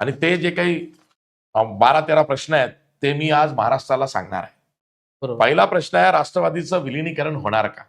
आणि ते जे काही बारा तेरा प्रश्न आहेत ते मी आज महाराष्ट्राला सांगणार आहे. पहिला प्रश्न आहे राष्ट्रवादीचं विलिनीकरण होणार का?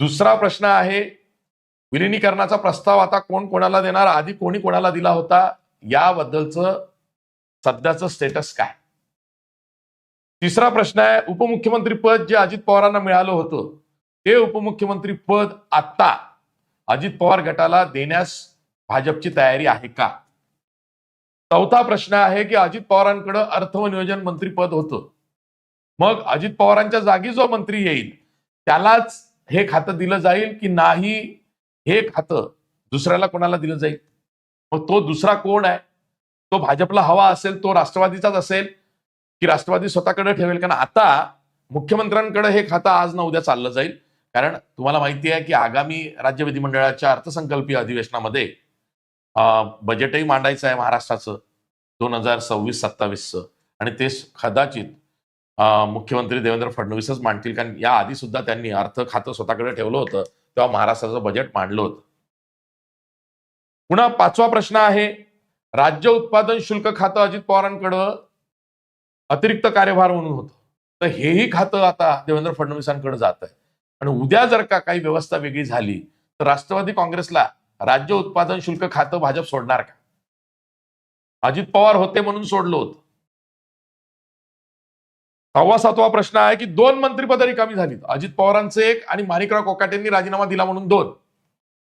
दुसरा प्रश्न आहे विलिनीकरणाचा प्रस्ताव आता कोण कोणाला देणार? आधी कोणी कोणाला दिला होता? याबद्दलचं सध्याचं स्टेटस काय? तिसरा प्रश्न आहे उपमुख्यमंत्री पद जे अजित पवारांना मिळालं होतं ते उपमुख्यमंत्री पद आत्ता अजित पवार गटाला देण्यास भाजपची तयारी आहे का? चौथा प्रश्न आहे की अजित पवारांकडे अर्थ व नियोजन मंत्री पद होतं. मग अजित पवारांच्या जागी जो मंत्री येईल त्यालाच हे खातं दिलं जाईल की नाही हे खातं दुसऱ्याला कोणाला दिलं जाईल? मग तो दुसरा कोण आहे? तो भाजपला हवा असेल तो राष्ट्रवादीचाच असेल की राष्ट्रवादी स्वतःकडे ठेवेल? कारण आता मुख्यमंत्र्यांकडे हे खातं आज ना उद्या चाललं जाईल. कारण तुम्हाला माहिती आहे की आगामी राज्य विधिमंडळाच्या अर्थसंकल्पीय अधिवेशनामध्ये बजेटही मांडायचं आहे महाराष्ट्राचं. दोन हजार सव्वीस सत्तावीसचं. आणि ते कदाचित मुख्यमंत्री देवेंद्र फडणवीसच मांडतील. कारण या आधी सुद्धा त्यांनी अर्थ खातं स्वतःकडे ठेवलं होतं. तेव्हा महाराष्ट्राचं बजेट मांडलं होतं. पुन्हा पाचवा प्रश्न आहे. राज्य उत्पादन शुल्क खातं अजित पवारांकडं अतिरिक्त कार्यभार म्हणून होतं. तर हेही खातं आता देवेंद्र फडणवीसांकडे जात आहे आणि उद्या जर का काही व्यवस्था वेगळी झाली तर राष्ट्रवादी काँग्रेसला राज्य उत्पादन शुल्क खातं भाजप सोडणार का? अजित पवार होते म्हणून सोडलं होतं. सहावा सातवा प्रश्न आहे की दोन मंत्रिपद रिकामी झालीत. अजित पवारांचे एक आणि माणिकराव कोकाटेंनी राजीनामा दिला म्हणून दोन.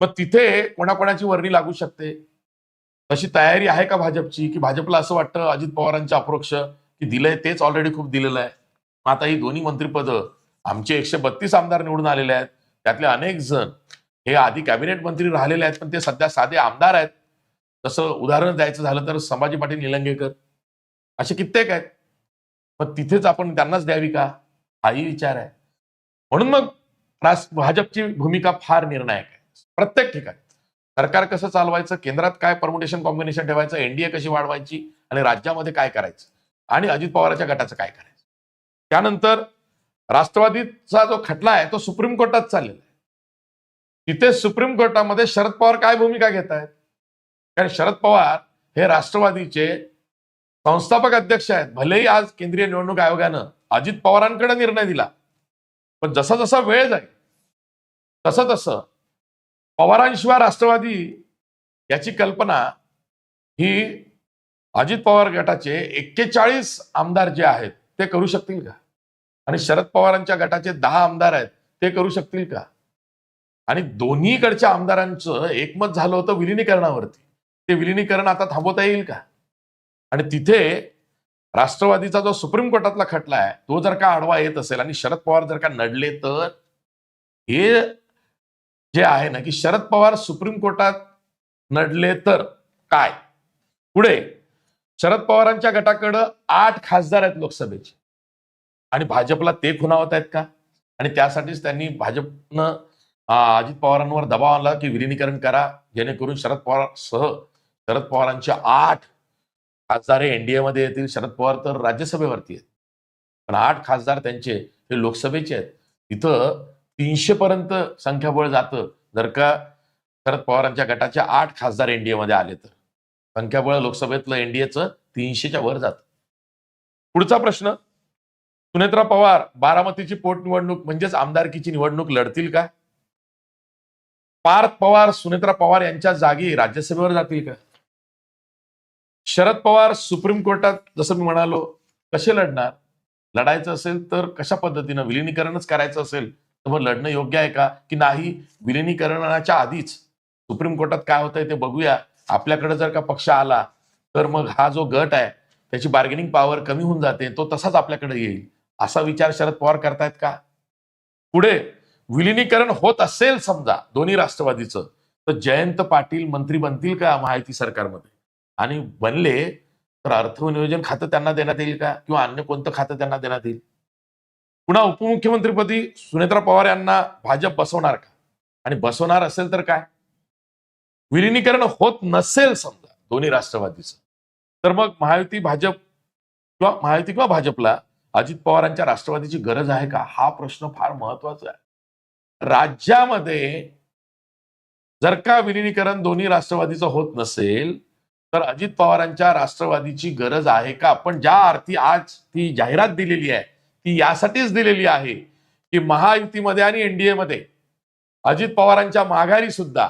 मग तिथे कोणाकोणाची वर्णी लागू शकते? तशी तयारी आहे का भाजपची? की भाजपला असं वाटतं अजित पवारांच्या अप्रोक्ष की दिलंय तेच ऑलरेडी खूप दिलेलं आहे. मग आता ही दोन्ही मंत्रिपद आमचे एकशे बत्तीस आमदार निवडून आलेले आहेत. त्यातले अनेक जण हे आधी कॅबिनेट मंत्री राहिलेले आहेत पण ते सध्या साधे आमदार आहेत. तसं उदाहरण द्यायचं झालं तर संभाजी पाटील निलंगेकर. असे कित्येक आहेत. मग तिथेच आपण त्यांनाच द्यावी का? हाही विचार आहे. म्हणून मग भाजपची भूमिका फार निर्णायक आहे. प्रत्येक ठिकाणी. सरकार कसं चालवायचं? केंद्रात काय परमुटेशन कॉम्बिनेशन ठेवायचं? एनडीए कशी वाढवायची? आणि राज्यामध्ये काय करायचं? आणि अजित पवारांच्या गटाचं काय करायचं? त्यानंतर राष्ट्रवादीचा जो खटला आहे तो सुप्रीम कोर्टात चाललेला आहे. तिथे सुप्रीम कोर्टामध्ये शरद पवार काय भूमिका घेत आहेत? कारण शरद पवार हे राष्ट्रवादीचे संस्थापक अध्यक्ष आहेत. भलेही आज केंद्रीय निवडणूक आयोगानं अजित पवारांकडे निर्णय दिला पण जसा जसा वेळ जाईल तसं तसं पवारांशिवाय राष्ट्रवादी याची कल्पना ही अजित पवार गटाचे एक्केचाळीस आमदार जे आहेत ते करू शकतील का? आणि शरद पवारांच्या गटाचे दहा आमदार आहेत ते करू शकतील का? आणि दोन्हीकडच्या आमदारांचं एकमत झालं होतं विलिनीकरणावरती. ते विलिनीकरण आता थांबवता येईल का? आणि तिथे राष्ट्रवादीचा जो सुप्रीम कोर्टातला खटला आहे तो जर का आडवा येत असेल आणि शरद पवार जर का नडले तर हे जे आहे ना की शरद पवार सुप्रीम कोर्टात नडले तर काय? पुढे शरद पवारांच्या गटाकडं आठ खासदार आहेत लोकसभेचे. आणि भाजपला ते खुणावत आहेत का? आणि त्यासाठीच त्यांनी भाजपनं अजित पवारांवर दबाव आणला की विलिनीकरण करा. जेणेकरून शरद पवार सह शरद पवारांच्या आठ खासदार हे एनडीए मध्ये येतील. शरद पवार तर राज्यसभेवरती आहेत. पण आठ खासदार त्यांचे हे लोकसभेचे आहेत. तिथं तीनशे पर्यंत संख्याबळ जातं. जर का शरद पवारांच्या गटाचे आठ खासदार एनडीए मध्ये आले तर. संख्याबळ लोकसभेतलं एनडीएचं तीनशेच्या वर जात. पुढचा प्रश्न. सुनेत्रा पवार बारामतीची पोटनिवडणूक म्हणजेच आमदारकीची निवडणूक लढतील का? पार्थ पवार सुनेत्रा पवार यांच्या जागी राज्यसभेवर जातील का? शरद पवार सुप्रीम कोर्टात जसं मी म्हणालो कसे लढणार? लढायचं असेल तर कशा पद्धतीनं? विलिनीकरणच करायचं असेल तर मग लढणं योग्य आहे का? की नाही? विलिनीकरणाच्या आधीच सुप्रीम कोर्टात काय होतंय ते बघूया. आपल्याकडे जर का पक्ष आला तर मग हा जो गट आहे त्याची बार्गेनिंग पॉवर कमी होऊन जाते तो तसाच आपल्याकडे येईल. असा विचार शरद पवार करतायत का? पुढे विलिनीकरण होत असेल समजा दोन्ही राष्ट्रवादीचं तर जयंत पाटील मंत्री बनतील का माहिती सरकारमध्ये? आणि बनले तर अर्थनियोजन खातं त्यांना देण्यात येईल का? किंवा अन्य कोणतं खातं त्यांना देण्यात येईल? पुन्हा उपमुख्यमंत्रीपदी सुनेत्रा पवार यांना भाजप बसवणार का? आणि बसवणार असेल तर काय? विलिनीकरण होत नसेल समजा दोन्ही राष्ट्रवादीचं तर मग महायुती भाजप किंवा महायुती किंवा भाजपला अजित पवारांच्या राष्ट्रवादीची गरज आहे का? हा प्रश्न फार महत्त्वाचा आहे. राज्यामध्ये जर का विलिनीकरण दोन्ही राष्ट्रवादीचं होत नसेल तर अजित पवारांच्या राष्ट्रवादीची गरज आहे का? पण ज्या अर्थी आज ती जाहिरात दिलेली आहे ती यासाठीच दिलेली आहे की महायुतीमध्ये आणि एनडीए मध्ये अजित पवारांच्या माघारी सुद्धा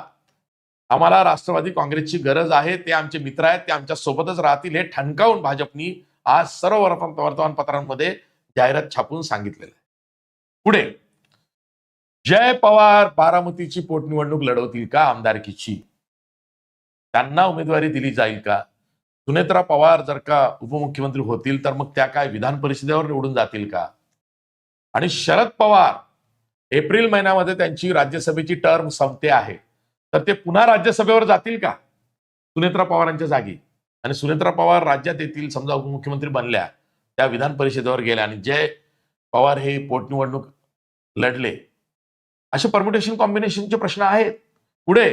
आम्हाला राष्ट्रवादी काँग्रेसची गरज आहे. ते आमचे मित्र आहेत ते आमच्या सोबतच राहतील. हे ठणकावून भाजपनी आज सर्व वर्तमान- वर्तमानपत्रांमध्ये जाहिरात छापून सांगितलेलं आहे. पुढे जय पवार बारामतीची पोटनिवडणूक लढवतील का आमदारकीची? त्यांना उमेदवारी दिली जाईल का? सुनेत्रा पवार जर का उपमुख्यमंत्री होतील तर मग त्या काय विधान परिषदेवर निवडून जातील का? आणि शरद पवार एप्रिल महिन्यामध्ये त्यांची राज्यसभेची टर्म संपते आहे. तर ते पुन्हा राज्यसभेवर जातील का? सुनेत्रा पवारांच्या जागी. आणि सुनेत्रा पवार राज्यात येतील समजा उपमुख्यमंत्री बनल्या त्या विधान परिषदेवर गेल्या. आणि जय पवार हे पोटनिवडणूक लढले. असे परम्युटेशन कॉम्बिनेशनचे प्रश्न आहेत. पुढे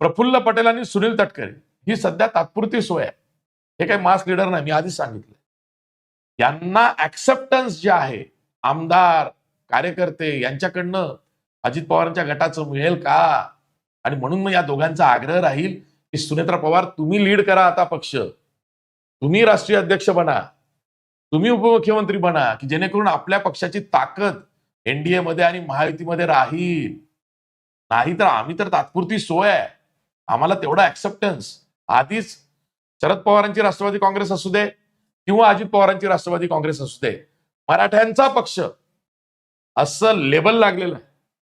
प्रफुल्ल पटेल आणि सुनील तटकरे ही सध्या तात्पुरती सोय आहे. हे काही मास लिडर नाही मी आधीच सांगितलं यांना ऍक्सेप्टन्स जे आहे आमदार कार्यकर्ते यांच्याकडनं अजित पवारांच्या गटाचं मिळेल का? आणि म्हणून मग या दोघांचा आग्रह राहील की सुनेत्रा पवार तुम्ही लीड करा आता पक्ष. तुम्ही राष्ट्रीय अध्यक्ष बना. तुम्ही उपमुख्यमंत्री बना की जेणेकरून आपल्या पक्षाची ताकद एनडीए मध्ये आणि महायुतीमध्ये राहील. नाही तर आम्ही तर तात्पुरती सोय आहे. आम्हाला तेवढा ऍक्सेप्टन्स आधीच शरद पवारांची राष्ट्रवादी काँग्रेस असू दे किंवा अजित पवारांची राष्ट्रवादी काँग्रेस असू दे. मराठ्यांचा पक्ष असं लेबल लागलेलं आहे.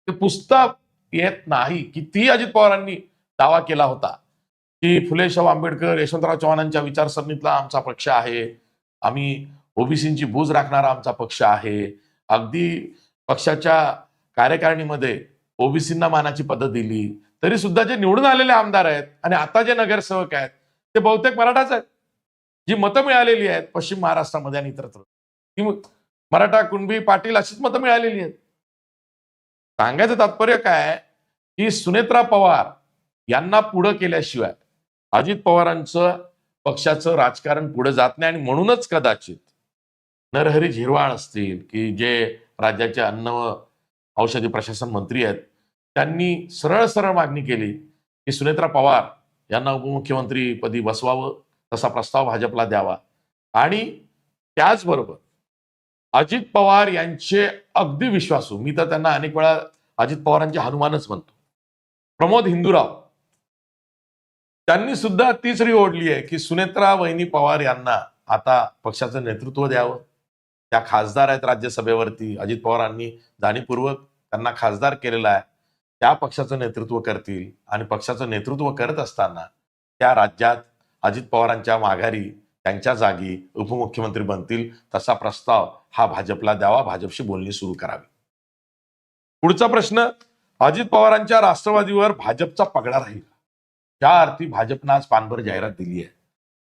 ते पुस्तक येत नाही. कितीही अजित पवारांनी दावा केला होता. की फुले शाहू आंबेडकर यशवंतराव चव्हाणांच्या विचारसरणीतला आमचा पक्ष आहे. आम्ही ओबीसींची भूज राखणारा आमचा पक्ष आहे. अगदी पक्षाच्या कार्यकारिणीमध्ये ओबीसींना मानाची पदं दिली तरी सुद्धा जे निवडून आलेले आमदार आहेत आणि आता जे नगरसेवक आहेत ते बहुतेक मराठाच आहेत. जी मतं मिळालेली आहेत पश्चिम महाराष्ट्रामध्ये आणि इतरत्र. ती मराठा कुणबी पाटील अशीच मतं मिळालेली आहेत. सांगायचं तात्पर्य काय की सुनेत्रा पवार यांना पुढं केल्याशिवाय अजित पवारांचं पक्षाचं राजकारण पुढे जात नाही आणि म्हणूनच कदाचित नरहरी झिरवाळ असतील की जे राज्याचे अन्न व औषधी प्रशासन मंत्री आहेत त्यांनी सरळ सरळ मागणी केली की सुनेत्रा पवार यांना उपमुख्यमंत्री पदी बसवावं तसा प्रस्ताव भाजपला द्यावा. आणि त्याचबरोबर अजित पवार यांचे अगदी विश्वासू मी तर त्यांना अनेक वेळा अजित पवारांचे हनुमानच म्हणतो प्रमोद हिंदूराव त्यांनी सुद्धा तीच ओढली आहे की सुनेत्रा वहिनी पवार यांना आता पक्षाचं नेतृत्व द्यावं. त्या खासदार आहेत राज्यसभेवरती. अजित पवारांनी जाणीवपूर्वक त्यांना खासदार केलेला आहे. त्या पक्षाचं नेतृत्व करतील आणि पक्षाचं नेतृत्व करत असताना त्या राज्यात अजित पवारांच्या माघारी त्यांच्या जागी उपमुख्यमंत्री बनतील तसा प्रस्ताव हा भाजपला द्यावा भाजपशी बोलणी सुरू करावी. पुढचा प्रश्न अजित पवारांच्या राष्ट्रवादीवर भाजपचा पगडा राहील ज्या अर्थी भाजपनं आज पानभर जाहिरात दिली आहे.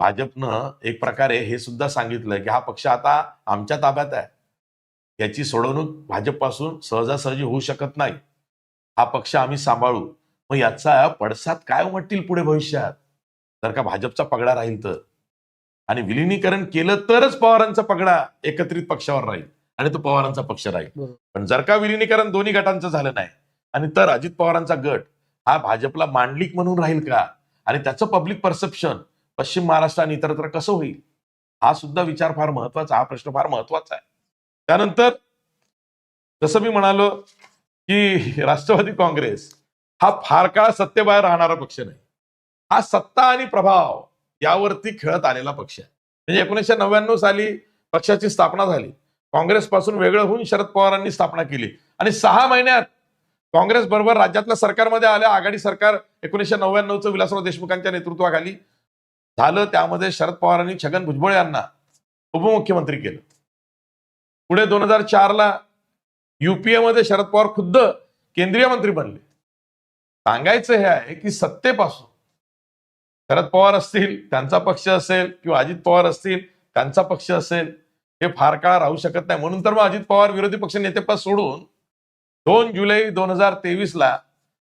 भाजपनं एक प्रकारे हे सुद्धा सांगितलं की हा पक्ष आता आमच्या ताब्यात आहे. याची सोडवणूक भाजपपासून सहजासहजी होऊ शकत नाही. हा पक्ष आम्ही सांभाळू. मग याचा पडसाद काय उमटतील पुढे भविष्यात? जर का भाजपचा पगडा राहील तर. आणि विलिनीकरण केलं तरच पवारांचा पगडा एकत्रित पक्षावर राहील. आणि तो पवारांचा पक्ष राहील. पण जर का विलिनीकरण दोन्ही गटांचं झालं नाही आणि तर अजित पवारांचा गट हा भाजपला मांडलिक म्हणून राहील का? आणि त्याचं पब्लिक परसेप्शन पश्चिम महाराष्ट्र आणि इतरत्र कसं होईल? हा सुद्धा विचार फार महत्त्वाचा हा प्रश्न फार महत्त्वाचा आहे. त्यानंतर जसं मी म्हणालो की राष्ट्रवादी काँग्रेस हा फार काळ सत्तेबाहेर राहणारा पक्ष नाही. हा सत्ता आणि प्रभाव यावरती खेळत आलेला पक्ष आहे. म्हणजे एकोणीसशे नव्याण्णव साली पक्षाची स्थापना झाली. काँग्रेसपासून वेगळं होऊन शरद पवारांनी स्थापना केली. आणि सहा महिन्यात काँग्रेस बरोबर राज्यातल्या सरकारमध्ये आल्या आघाडी सरकार एकोणीसशे नव्याण्णवचं विलासराव देशमुखांच्या नेतृत्वाखाली. झालं त्यामध्ये शरद पवारांनी छगन भुजबळ यांना उपमुख्यमंत्री केलं. पुढे दोन हजार चारला युपीए मध्ये शरद पवार खुद्द केंद्रीय मंत्री बनले. सांगायचं हे आहे की सत्तेपासून शरद पवार असतील त्यांचा पक्ष असेल किंवा अजित पवार असतील त्यांचा पक्ष असेल हे फार काळ राहू शकत नाही. म्हणून तर मग अजित पवार विरोधी पक्ष नेतेपद सोडून दोन जुलै दोन हजार तेवीस ला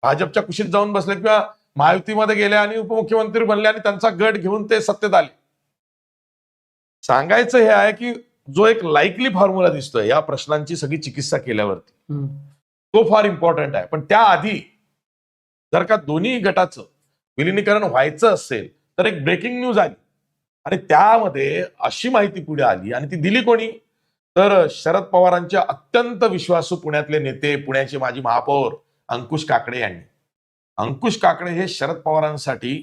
भाजपच्या कुशीत जाऊन बसले किंवा महायुतीमध्ये गेले आणि उपमुख्यमंत्री बनले आणि त्यांचा गट घेऊन ते सत्तेत आले. सांगायचं हे आहे की जो एक लाईकली फॉर्म्युला दिसतोय या प्रश्नांची सगळी चिकित्सा केल्यावरती. तो फार इम्पॉर्टंट आहे. पण त्याआधी जर का दोन्ही गटाचं विलिनीकरण व्हायचं असेल तर एक ब्रेकिंग न्यूज आली. आणि त्यामध्ये अशी माहिती पुढे आली आणि ती दिली कोणी? तर शरद पवारांचे अत्यंत विश्वासू पुण्यातले नेते पुण्याचे माजी महापौर अंकुश काकडे यांनी. अंकुश काकडे हे शरद पवारांसाठी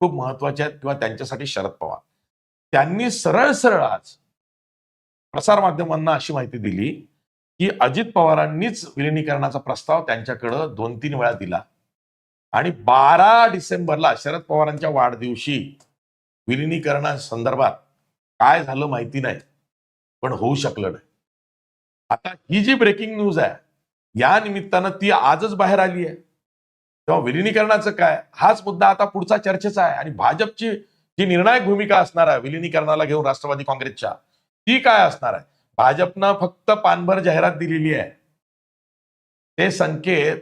खूप महत्त्वाचे आहेत किंवा त्यांच्यासाठी शरद पवार. त्यांनी सरळ सरळ आज प्रसारमाध्यमांना अशी माहिती दिली की अजित पवारांनीच विलिनीकरणाचा प्रस्ताव त्यांच्याकडं दोन तीन वेळा दिला. आणि बारा डिसेंबरला शरद पवारांच्या वाढदिवशी विलिनीकरणासंदर्भात काय झालं माहिती नाही पण होऊ शकलं नाही. आता ही जी ब्रेकिंग न्यूज आहे या निमित्तानं ती आजच बाहेर आली आहे. तेव्हा विलिनीकरणाचं काय? हाच मुद्दा आता पुढचा चर्चेचा आहे. आणि भाजपची जी निर्णायक भूमिका असणार आहे विलिनीकरणाला घेऊन राष्ट्रवादी काँग्रेसच्या ती काय असणार आहे? भाजपनं फक्त पानभर जाहिरात दिलेली आहे. ते संकेत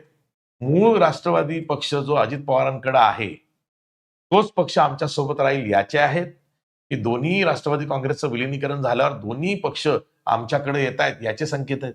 मूळ राष्ट्रवादी पक्ष जो अजित पवारांकडे आहे तोच पक्ष आमच्यासोबत राहील याचे आहेत की दोन्ही राष्ट्रवादी काँग्रेसचं विलिनीकरण झाल्यावर दोन्ही पक्ष आमच्याकडे येत आहेत याचे संकेत आहेत.